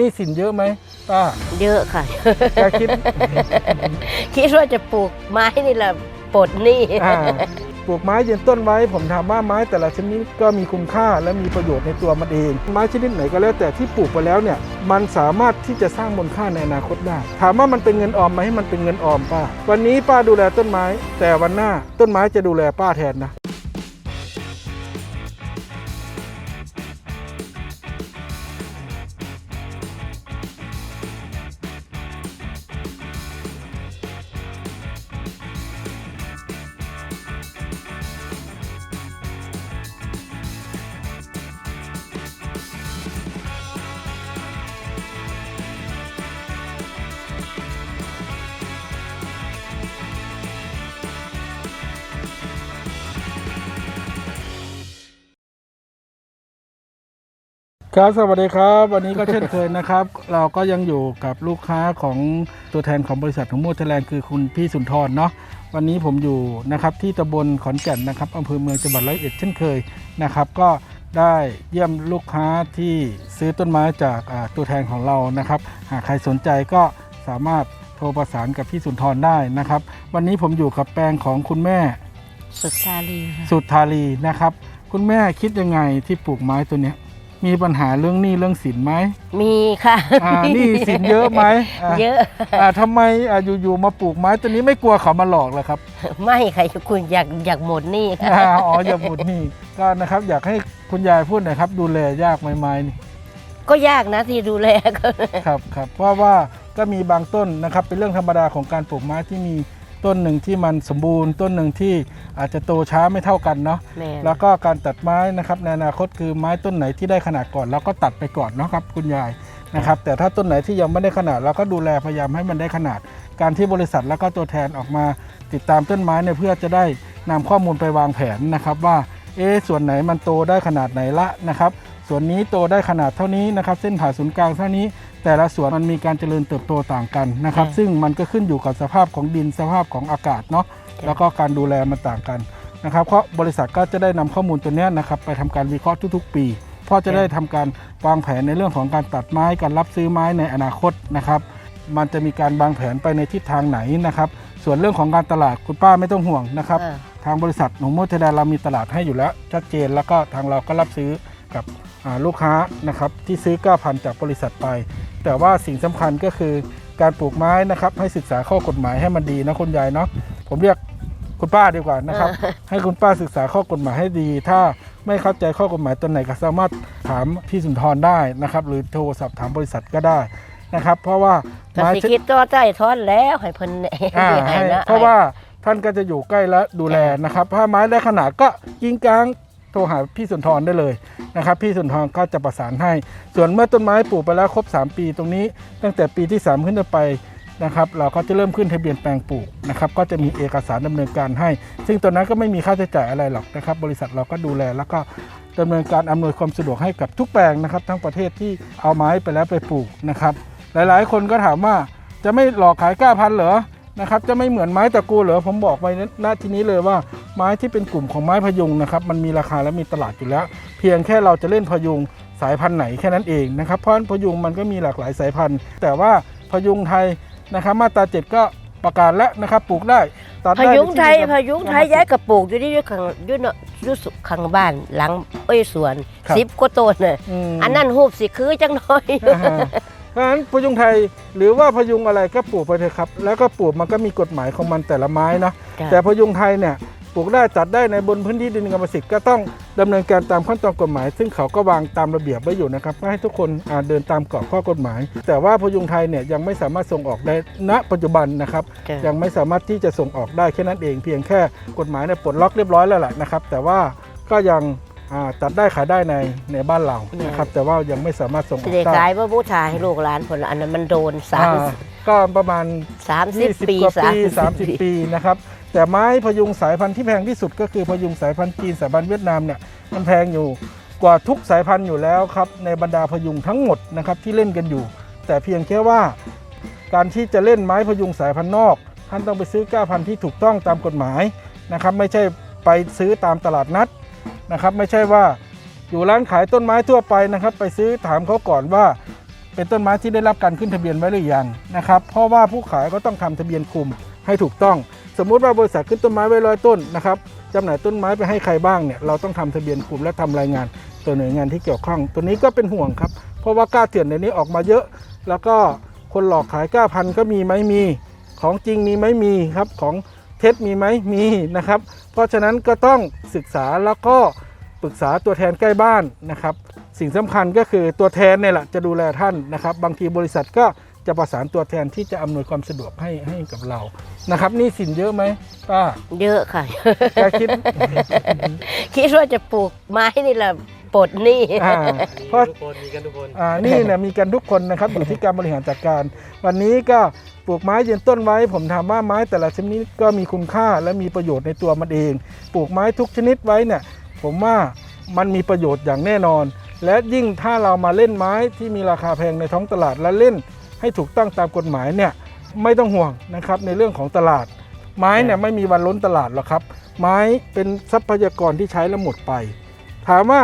หนี้สินเยอะไหมป้าเยอะค่ะ แกคิด คิดว่าจะปลูกไม้นี่แหละปลดหนี้อ่าปลูกไม้ยืนต้นไว้ ผมถามว่าไม้แต่ละชนิดก็มีคุณค่าและมีประโยชน์ในตัวมันเอง ไม้ชนิดไหนก็แล้วแต่ที่ปลูกไปแล้วเนี่ย มันสามารถที่จะสร้างมูลค่าในอนาคตได้ ถามว่ามันเป็นเงินออมไหมมันเป็นเงินออมป้า วันนี้ป้าดูแลต้นไม้ แต่วันหน้าต้นไม้จะดูแลป้าแทนนะ ครับสวัสดีครับ วันนี้ก็เช่นเคยนะครับ เราก็ยังอยู่กับลูกค้าของตัวแทนของบริษัทของมูทแลนด์คือคุณพี่สุนทรเนาะวันนี้ผมอยู่นะครับที่ตำบลขอนแก่นนะครับอำเภอเมืองจังหวัดร้อยเอ็ดเช่นเคยนะครับ ก็ได้เยี่ยมลูกค้าที่ซื้อต้นไม้จากอ่าตัวแทนของเรานะครับ หากใครสนใจก็สามารถโทรประสานกับพี่สุนทรได้นะครับ วันนี้ผมอยู่กับแปลงของคุณแม่สุดซาลีค่ะสุธารีนะครับ คุณแม่คิดยังไงที่ปลูกไม้ตัวเนี้ย มีปัญหาเรื่องหนี้เรื่องสินไหมมีค่ะอ่าหนี้สินเยอะไหมอ่าเยอะ อ่าทำไมอ่าอยู่ๆมาปลูกไม้ตัวนี้ไม่กลัวเขามาหลอกเหรอครับ ไม่ค่ะคุณอยากอยากหมดหนี้ค่ะ อ่าอ๋ออย่าหมดหนี้ก็นะครับอยากให้คุณยายพูดหน่อยครับ ดูแลยากไหมไม้นี่ ก็ยากนะที่ดูแลก็ ครับครับเพราะว่าก็มีบางต้นนะครับเป็นเรื่องธรรมดาของการปลูกไม้ที่มี ต้นหนึ่งที่มันสมบูรณ์ ต้นหนึ่งที่อาจจะโตช้าไม่เท่ากันเนาะแม่น แล้วก็การตัดไม้นะครับในอนาคตคือไม้ต้นไหนที่ได้ขนาดก่อนเราก็ตัดไปก่อนเนาะครับคุณยายนะครับแต่ถ้าต้นไหนที่ยังไม่ได้ขนาดเราก็ดูแลพยายามให้มันได้ขนาด การที่บริษัทแล้วก็ตัวแทนออกมาติดตามต้นไม้เนี่ยเพื่อจะได้นำข้อมูลไปวางแผนนะครับว่าเอ๊ะส่วนไหนมันโตได้ขนาดไหนละนะครับ ส่วนนี้โตได้ขนาดเท่านี้นะครับ เส้นผ่าศูนย์กลางเท่านี้ แต่ละส่วนมันมีการเจริญเติบโตต่างกันนะครับ ซึ่งมันก็ขึ้นอยู่กับสภาพของดินสภาพของอากาศเนาะแล้วก็การดูแลมันต่างกันนะครับเพราะบริษัทก็จะได้นำข้อมูลตัวเนี้ยนะครับไปทำการวิเคราะห์ทุกๆ ปีเพราะจะได้ทำการวางแผนในเรื่องของการตัดไม้การรับซื้อไม้ในอนาคตนะครับมันจะมีการวางแผนไปในทิศทางไหนนะครับ ส่วนเรื่องของการตลาดคุณป้าไม่ต้องห่วงนะครับอ่าทางบริษัทหนูโมเทดาเรามีตลาดให้อยู่แล้วชัดเจนแล้วก็ทางเราก็รับซื้อกับอ่า ลูกค้านะครับที่ซื้อ9,000จากบริษัทไป แต่ว่าสิ่งสำคัญก็คือการปลูกไม้นะครับให้ศึกษาข้อกฎหมายให้มันดีนะคุณยายเนาะผมเรียกคุณป้าดีกว่านะครับ ให้คุณป้าศึกษาข้อกฎหมายให้ดี ถ้าไม่เข้าใจข้อกฎหมายตัวไหนก็สามารถถามพี่สุนทรได้นะครับ หรือโทรสอบถามบริษัทก็ได้นะครับ เพราะว่าก็ไม้สิคิดตัวใจทอนแล้วให้เพิ่นอ่าให้ให้นะเพราะว่าท่านก็จะอยู่ใกล้และดูแลนะครับ ถ้าไม้ได้ขนาดก็ยิงกลาง โทรหาพี่สุนทรได้เลยนะครับ พี่สุนทรก็จะประสานให้ ส่วนเมื่อต้นไม้ปลูกไปแล้วครบ 3 ปีตรงนี้ ตั้งแต่ปีที่ 3 ขึ้นไปนะครับ เราก็จะเริ่มขึ้นทะเบียนแปลงปลูกนะครับ ก็จะมีเอกสารดำเนินการให้ ซึ่งตัวนั้นก็ไม่มีค่าใช้จ่ายอะไรหรอกนะครับ บริษัทเราก็ดูแลแล้วก็ดำเนินการอำนวยความสะดวกให้กับทุกแปลงนะครับ ทั้งประเทศที่เอาไม้ไปแล้วไปปลูกนะครับ หลายๆ คนก็ถามว่าจะไม่หลอกขายก้าพันเหรอ นะครับ จะไม่เหมือนไม้ตะกูเหรอผมบอกไปณทีนี้เลยว่าไม้ที่เป็นกลุ่มของไม้พยุงนะครับมันมีราคาและมีตลาดอยู่แล้ว เพียงแค่เราจะเล่นพยุงสายพันธุ์ไหนแค่นั้นเองนะครับเพราะฉะนั้นพยุงมันก็มีหลากหลายสายพันธุ์ แต่ว่าพยุงไทยนะครับ มาตราเจ็ดก็ประกาศแล้วนะครับปลูกได้ตัดพได้ยุงไทยในที่พยุงไทยย้ายกระปลูกอยู่ที่อยู่ข้างอยู่เนาะอยู่สุข้างบ้านหลังเอ้ยสวนสิบกว่าต้นน่ะมอันนั้นหูบสิคือจังน้อย อ่าฮะ เพราะฉะนั้นพยุงไทยหรือว่าพยุงอะไรก็ปลูกไปเถอะครับ แล้วก็ปลูกมันก็มีกฎหมายของมันแต่ละไม้เนาะจ้ะ แต่พยุงไทยเนี่ยปลูกได้จัดได้ในบนพื้นที่ดินกรรมสิทธิ์ก็ต้องดำเนินการตามขั้นตอนกฎหมาย ซึ่งเขาก็วางตามระเบียบไว้อยู่นะครับก็ให้ทุกคนอ่าเดินตามกรอบข้อกฎหมาย แต่ว่าพยุงไทยเนี่ยยังไม่สามารถส่งออกได้ณปัจจุบันนะครับ จ้ะ ยังไม่สามารถที่จะส่งออกได้แค่นั้นเองเพียงแค่กฎหมายเนี่ยปลดล็อกเรียบร้อยแล้วแหละนะครับ แต่ว่าก็ยัง อ่าจัดได้ขายได้ในในบ้านเรานะครับแต่ว่ายังไม่สามารถส่งอสิอกได้ได้ขายว่าบูชาให้ลูกหลานผลอันนั้นมันโดนสามอ่าก็ประมาณสามสิบปี20กว่าปีสามสิบ30ปีนะครับแต่ไม้พยุงสายพันธุ์ที่แพงที่สุดก็คือพยุงสายพันธุ์จีนสายพันธุ์เวียดนามเนี่ยมันแพงอยู่กว่าทุกสายพันธุ์อยู่แล้วครับในบรรดาพยุงทั้งหมดนะครับที่เล่นกันอยู่ แต่เพียงแค่ว่า การที่จะเล่นไม้พยุงสายพันธุ์นอกท่านต้องไปซื้อก้าพันธุ์ที่ถูกต้องตามกฎหมายนะครับไม่ใช่ไปซื้อตามตลาดนัด นะครับ ไม่ใช่ว่าอยู่ร้านขายต้นไม้ทั่วไปนะครับ ไปซื้อถามเขาก่อนว่า เป็นต้นไม้ที่ได้รับการขึ้นทะเบียนไว้หรือยังนะครับ เพราะว่าผู้ขายก็ต้องทำทะเบียนคุมให้ถูกต้อง สมมุติว่าบริษัทขึ้นต้นไม้ไว้ร้อยต้นนะครับจำหน่ายต้นไม้ไปให้ใครบ้างเนี่ยเราต้องทำทะเบียนคุมและทำรายงานตัวหน่วยงานที่เกี่ยวข้อง ตัวนี้ก็เป็นห่วงครับ เพราะว่ากล้าเถื่อนในนี้ออกมาเยอะ แล้วก็คนหลอกขายกล้าพันก็มีไหมมี ของจริงมีไหมมีครับ ของเท็จมีไหมมีนะครับ เพราะฉะนั้นก็ต้องศึกษาแล้วก็ปรึกษาตัวแทนใกล้บ้านนะครับ สิ่งสำคัญก็คือตัวแทนเนี่ยแหละจะดูแลท่านนะครับ บางทีบริษัทก็จะประสานตัวแทนที่จะอำนวยความสะดวกให้ให้กับเรานะครับหนี่สินเยอะไหมป้าเยอะค่ะแกคิด คิดว่าจะปลูกไม้นี่แหละ ปลดหนี้อ่ามีเพราะ ทุกคนมีกันทุกคน อ่านี่เนี่ยมีกันทุกคนนะครับ อยู่ที่การบริหารจัดการ วันนี้ก็ปลูกไม้ยืนต้นไว้ ผมถามว่าไม้แต่ละชนิดก็มีคุณค่าและมีประโยชน์ในตัวมันเอง ปลูกไม้ทุกชนิดไว้เนี่ยผมว่ามันมีประโยชน์อย่างแน่นอน และยิ่งถ้าเรามาเล่นไม้ที่มีราคาแพงในท้องตลาดและเล่นให้ถูกต้องตามกฎหมายเนี่ยไม่ต้องห่วงนะครับในเรื่องของตลาด ไม้เนี่ยไม่มีวันล้นตลาดหรอกครับ ไม้เป็นทรัพยากรที่ใช้แล้วหมดไป ถามว่า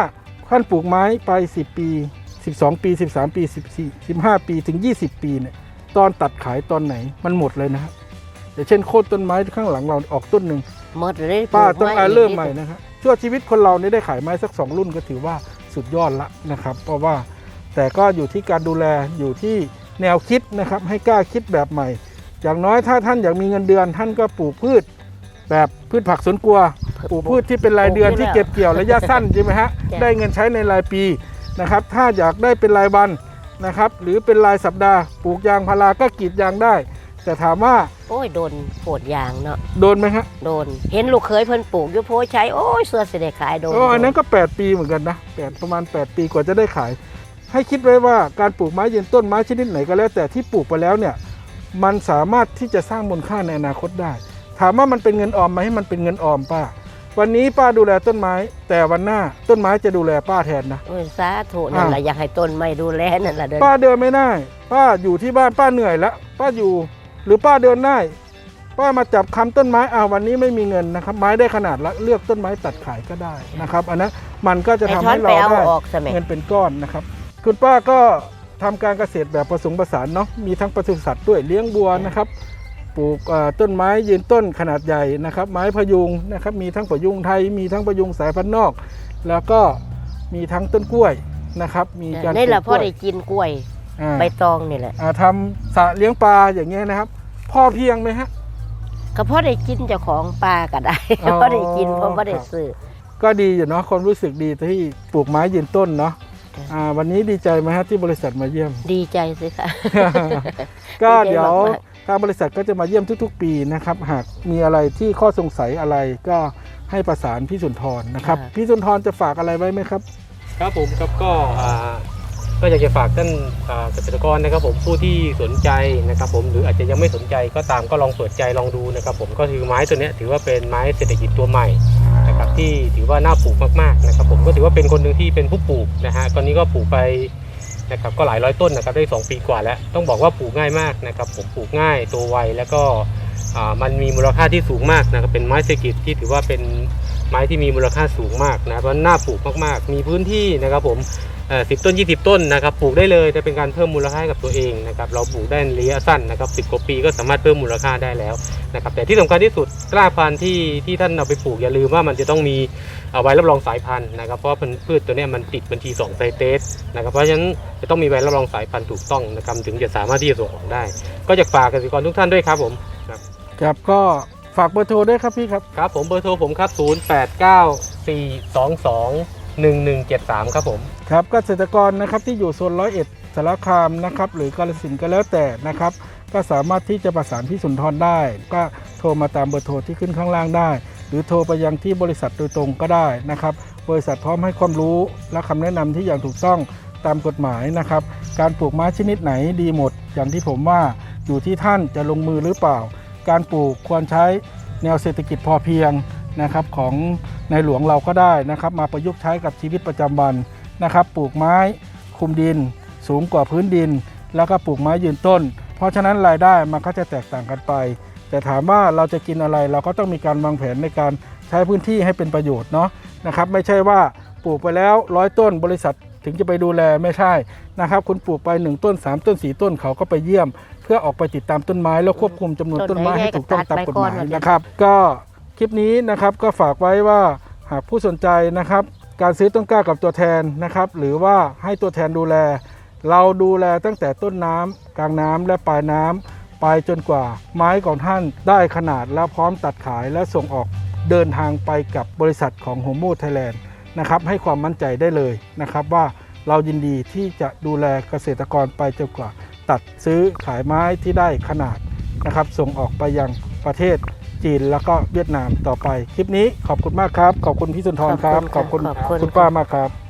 ท่านปลูกไม้ไป 10 ปี 12 ปี 13 ปี 14 15 ปีถึง 20 ปีเนี่ยตอนตัดขายตอนไหนมันหมดเลยนะครับอย่างเช่นโค่นต้นไม้ข้างหลังเราออกต้นหนึ่งหมดเลยป้าต้องปลูกอาไว้เริ่มใหม่นะครับชั่วชีวิตคนเราเนี่ยได้ขายไม้สัก 2 รุ่นก็ถือว่าสุดยอดละนะครับ เพราะว่าแต่ก็อยู่ที่การดูแลอยู่ที่แนวคิดนะครับ ให้กล้าคิดแบบใหม่ อย่างน้อยถ้าท่านอยากมีเงินเดือน ท่านก็ปลูกพืช แบบพืชผักสวนครัว ปลูกพืชที่เป็นรายเดือนที่เก็บเกี่ยวระยะสั้นใช่ไหมฮะจ้ะได้เงินใช้ในรายปีนะครับ ถ้าอยากได้เป็นรายวันนะครับ หรือเป็นรายสัปดาห์ปลูกยางพาราก็กรีดยางได้ แต่ถามว่าโอ้ยโดนโผดยางเนาะโดนไหมฮะโดน เห็นลูกเคยเพิ่นปลูกอยู่โพใช้โอ้ยเสื้อสิได้ขายโดนอ๋ออันนั้นก็ 8 ปีเหมือนกันนะแปดประมาณ 8 ปีกว่าจะได้ขาย ให้คิดไว้ว่าการปลูกไม้ยืนต้นไม้ชนิดไหนก็แล้ว แต่ที่ปลูกไปแล้วเนี่ยมันสามารถที่จะสร้างมูลค่าในอนาคตได้ ถามว่ามันเป็นเงินออมไหมให้มันเป็นเงินออมป้า วันนี้ป้าดูแลต้นไม้ แต่วันหน้าต้นไม้จะดูแลป้าแทนนะ โอ้ยสาธุนั่นแหละอ่าอยากให้ต้นไม่ดูแลนั่นแหละเดินป้าเดินไม่ได้ ป้าอยู่ที่บ้านป้าเหนื่อยแล้วป้าอยู่ หรือป้าเดินได้ ป้ามาจับคำต้นไม้อ่าวันนี้ไม่มีเงินนะครับ ไม้ได้ขนาดละเลือกต้นไม้ตัดขายก็ได้นะครับ อันนั้นมันก็จะไอ้ทำช้อนให้ไปเราเอาได้ ออกซะแม่เงินเป็นก้อนนะครับ คุณป้าก็ทำการเกษตรแบบผสมผสานเนาะมีทั้งปศุสัตว์ด้วยเลี้ยงบัวนะครับ ปลูกเอ่อต้นไม้ยืนต้นขนาดใหญ่นะครับ ไม้พยุงนะครับ มีทั้งพยุงไทย มีทั้งพยุงสายพันธุ์นอก แล้วก็มีทั้งต้นกล้วยนะครับ มีการนี่แหละปพ่อลูกกล้ได้วยกินกล้วยอ่าใบตองนี่แหละอ่าทำสระเลี้ยงปลาอย่างเงี้ยนะครับพอเพียงไหมฮะก็พ่อได้กินเจ้าของปลาก็ได้อ๋อพ่อได้กินเพราะพ่อได้ครับซื้อก็ดีอยู่เนาะความรู้สึกดีที่ปลูกไม้ยืนต้นเนาะครับ อ่าวันนี้ดีใจไหมฮะที่บริษัทมาเยี่ยม ดีใจสิค่ะ ก็ดีใจเดี๋ยวมากทางบริษัทก็จะมาเยี่ยมทุก ๆ ปีนะครับ หากมีอะไรที่ข้อสงสัยอะไรก็ให้ประสานพี่สุนทรนะครับ ค่ะ พี่สุนทรจะฝากอะไรไว้ไหมครับ ครับผมครับก็อ่าก็อยากจะฝากท่านอ่าเกษตรกรนะครับผมผู้ที่สนใจนะครับผมหรืออาจจะยังไม่สนใจก็ตามก็ลองเปิดใจลองดูนะครับผมก็คือไม้ตัวเนี้ยถือว่าเป็นไม้เศรษฐกิจตัวใหม่นะครับ ที่ถือว่าน่าปลูกมากๆนะครับผมก็ถือว่าเป็นคนหนึ่งที่เป็นผู้ปลูกนะฮะตอนนี้ก็ปลูกไปนะครับก็หลายร้อยต้นนะครับได้ 2 ปีกว่าแล้ว ต้องบอกว่าปลูกง่ายมากนะครับผมปลูกง่ายตัวไวแล้วก็อ่ามันมีมูลค่าที่สูงมากนะครับเป็นไม้เศรษฐกิจที่ถือว่าเป็นไม้ที่มีมูลค่าสูงมากนะเพราะน่าปลูกมากๆ มีพื้นที่นะครับผม สิบต้น 20 ต้นนะครับปลูกได้เลยแต่เป็นการเพิ่มมูลค่าให้กับตัวเองนะครับเราปลูกได้ในระยะสั้นนะครับสิกว่าปีก็สามารถเพิ่มมูลค่าได้แล้วนะครับแต่ที่สำคัญที่สุดกล้าพันธุ์ที่ที่ท่านเอาไปปลูกอย่าลืมว่ามันจะต้องมีเอาใบรับรองสายพันธุ์นะครับเพราะว่าพืชตัวเนี้ยมันติดบัญชี2ไซเตสนะครับเพราะฉะนั้นจะต้องมีใบรับรองสายพันธุ์ถูกต้องนะครับถึงจะสามารถที่จะส่งออกได้ ก็อยากฝากเกษตรกรทุกท่านด้วยครับผมครับครับก็ฝากเบอร์โทรด้วยครับพี่ครับครับผมเบอร์โทรผมครับ 0894221173 ครับผม ครับเกษตรกรนะครับที่อยู่โซนร้อยเอ็ดสารคามนะครับหรือกาฬสินก็แล้วแต่นะครับ ก็สามารถที่จะประสานพี่สุนทรได้ ก็โทรมาตามเบอร์โทรที่ขึ้นข้างล่างได้ หรือโทรไปยังที่บริษัทโดยตรงก็ได้นะครับ บริษัทพร้อมให้ความรู้และคำแนะนำที่อย่างถูกต้องตามกฎหมายนะครับ การปลูกไม้ชนิดไหนดีหมด อย่างที่ผมว่าอยู่ที่ท่านจะลงมือหรือเปล่า การปลูกควรใช้แนวเศรษฐกิจพอเพียงนะครับของในหลวงเราก็ได้นะครับ มาประยุกต์ใช้กับชีวิตประจำวัน นะครับ ปลูกไม้คุมดิน สูงกว่าพื้นดิน แล้วก็ปลูกไม้ยืนต้น เพราะฉะนั้นรายได้มันก็จะแตกต่างกันไป แต่ถามว่าเราจะกินอะไรเราก็ต้องมีการวางแผนในการใช้พื้นที่ให้เป็นประโยชน์เนาะนะครับไม่ใช่ว่าปลูกไปแล้วร้อยต้นบริษัทถึงจะไปดูแลไม่ใช่นะครับ คุณปลูกไป 1 ต้น 3 ต้น 4 ต้นเขาก็ไปเยี่ยม เพื่อออกไปติดตามต้นไม้ แล้วควบคุมจำนวนต้นไม้ให้ถูกต้องตามกฎหมายนะครับ ก็คลิปนี้นะครับก็ฝากไว้ว่าหากผู้สนใจนะครับ การซื้อต้นกล้ากับตัวแทนนะครับ หรือว่าให้ตัวแทนดูแล เราดูแลตั้งแต่ต้นน้ำกลางน้ำและปลายน้ำไปจนกว่าไม้ของท่านได้ขนาดแล้วพร้อมตัดขายและส่งออกเดินทางไปกับบริษัทของโฮม o ไทยแลนด์นะครับให้ความมั่นใจได้เลยนะครับว่าเรายินดีที่จะดูแลเกษตรกรไปจนกว่า ตัดซื้อขายไม้ที่ได้ขนาดนะครับส่งออกไปยังประเทศ จีนแล้วก็เวียดนามต่อไป คลิปนี้ขอบคุณมากครับ ขอบคุณพี่สุนทรครับ ขอบคุณขอบคุณขอบคุณคุณป้ามากครับ